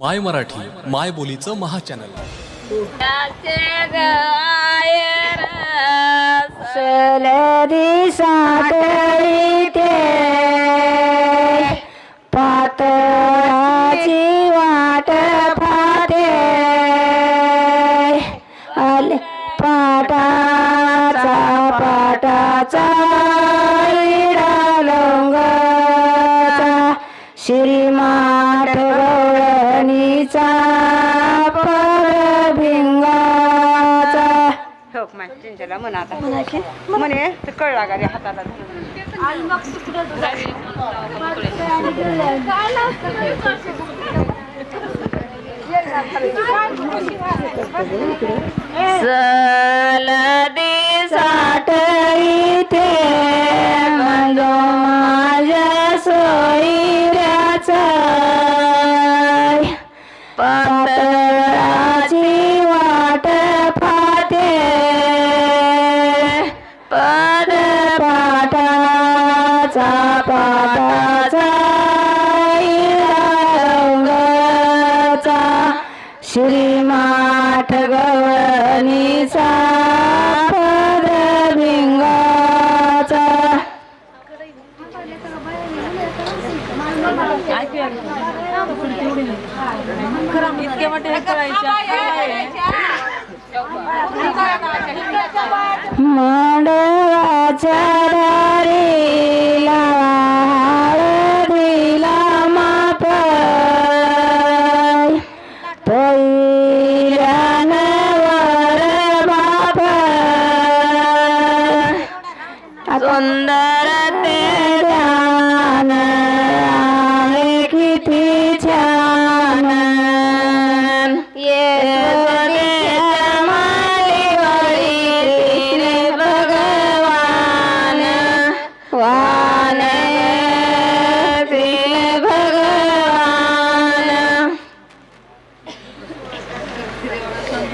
माय मराठी माय बोलीचं महाचॅनल. सलरी साठीते पातळाची वाट पाहते. आले पाटाचा पाटाचा 자 뻘을 빙거자 흑만 진짜라. 문하다 문에 듣걸 나가리 하다라 알막스 그래도 سلام पातळाची वाट पाते पद पाटाचा पाटाचा रंगाचा श्रीमाठ गवनीचा मांडवाच्या दारी लावा हळदीला माप पहिल्यानं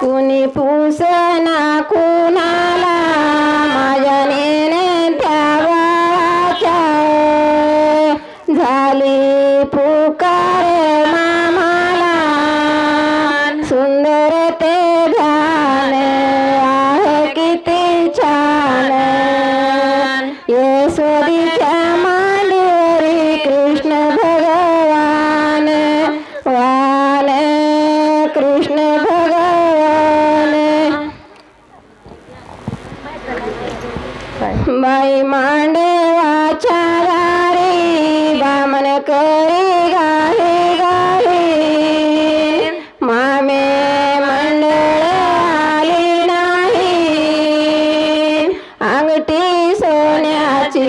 कुणी पुसना कुणाला? आई मांडवाच्या दारी बामन करी गाई गाई मामे मंडळ आली नाही. अंगठी सोन्याची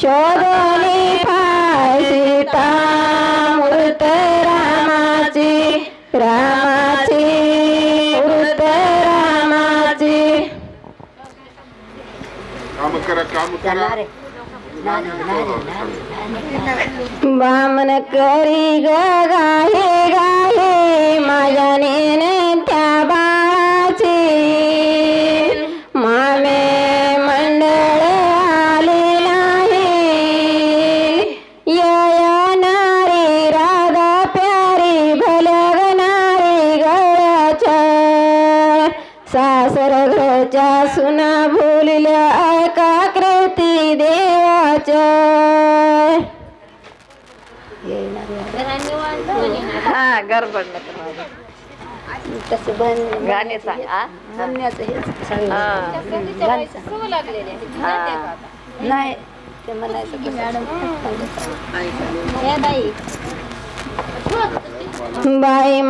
शोधली फाशी मृत रामाची. राम काम करा काम करा बामन करी ग गाहे सासर घरच्या सुना भुलल्या ऐका कृती देवाच्या हा. तसं बन? म्हणण्याचं हेच हा. गाणं सांग. नाही ते म्हणायचं बाई बाई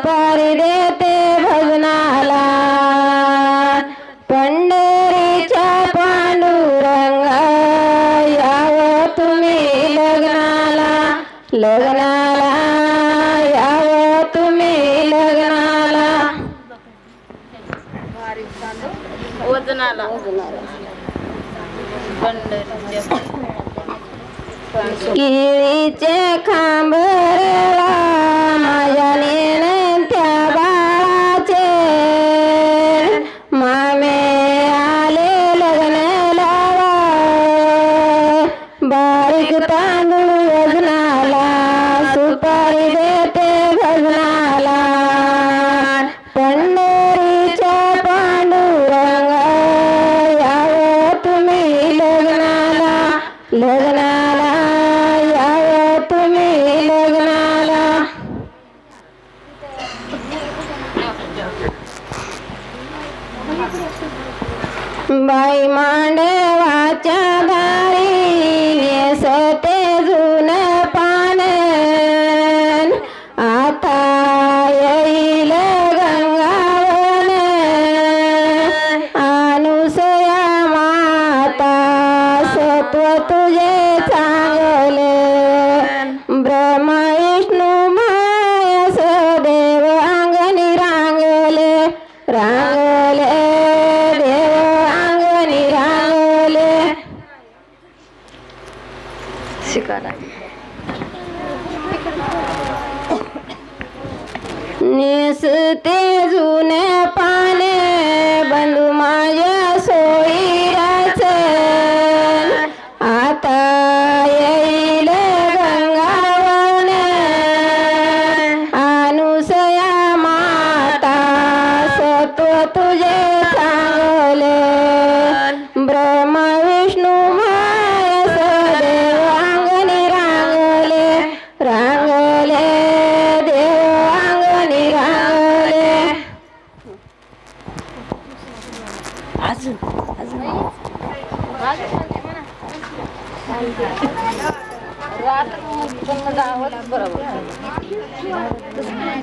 सुपारी देते भजनाला. पंढरीच्या पांडुरंगा याव तुम्ही लग्नाला. लग्नाला याव तुम्ही लग्नाला. वजनाला. केळीचे खांबरला माझ्या बाई मांडे ते जुन्या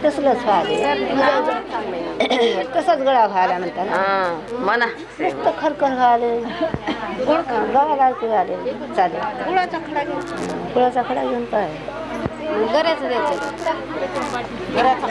तसलंच व्हायला तसंच गळा व्हायला म्हणता ना. हा म्हणा नुसतं खरखर व्हायला. गळाला झाले चालेल. गुळाचा खडा घेऊन कुळाचा खडा घेऊन काय गऱ्याचं द्यायचं गऱ्याचा